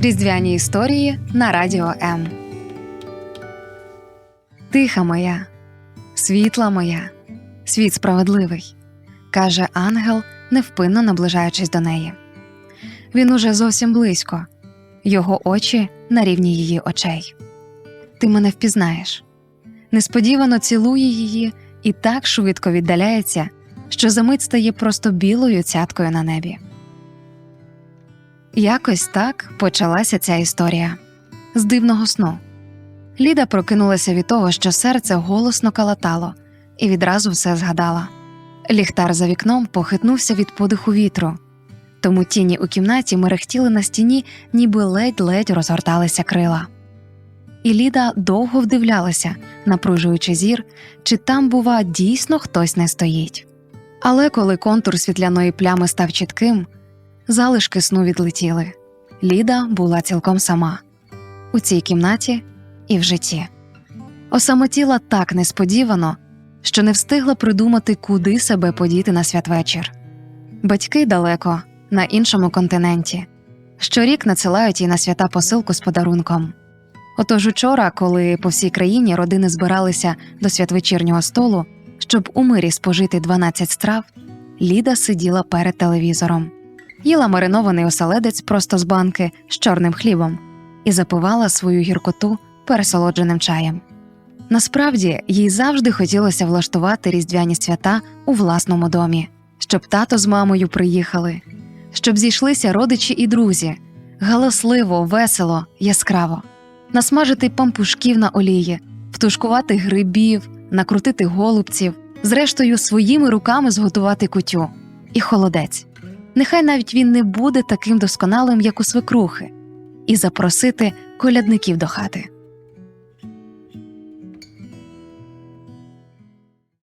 Різдвяні історії на радіо М. Тиха моя, світла моя, світ справедливий, каже ангел, невпинно наближаючись до неї. Він уже зовсім близько, його очі на рівні її очей. Ти мене впізнаєш. Несподівано цілує її і так швидко віддаляється, що за мить стає просто білою цяткою на небі. Якось так почалася ця історія з дивного сну. Ліда прокинулася від того, що серце голосно калатало, і відразу все згадала. Ліхтар за вікном похитнувся від подиху вітру, тому тіні у кімнаті мерехтіли на стіні, ніби ледь-ледь розгорталися крила. І Ліда довго вдивлялася, напружуючи зір, чи там, бува, дійсно хтось не стоїть. Але коли контур світляної плями став чітким, залишки сну відлетіли. Ліда була цілком сама у цій кімнаті і в житті. Осамотіла так несподівано, що не встигла придумати, куди себе подіти на святвечір. Батьки далеко, на іншому континенті. Щорік надсилають їй на свята посилку з подарунком. Отож учора, коли по всій країні родини збиралися до святвечірнього столу, щоб у мирі спожити 12 страв, Ліда сиділа перед телевізором, їла маринований оселедець просто з банки з чорним хлібом і запивала свою гіркоту пересолодженим чаєм. Насправді їй завжди хотілося влаштувати різдвяні свята у власному домі, щоб тато з мамою приїхали, щоб зійшлися родичі і друзі, галасливо, весело, яскраво, насмажити пампушків на олії, втушкувати грибів, накрутити голубців, зрештою своїми руками зготувати кутю і холодець. Нехай навіть він не буде таким досконалим, як у свекрухи, і запросити колядників до хати.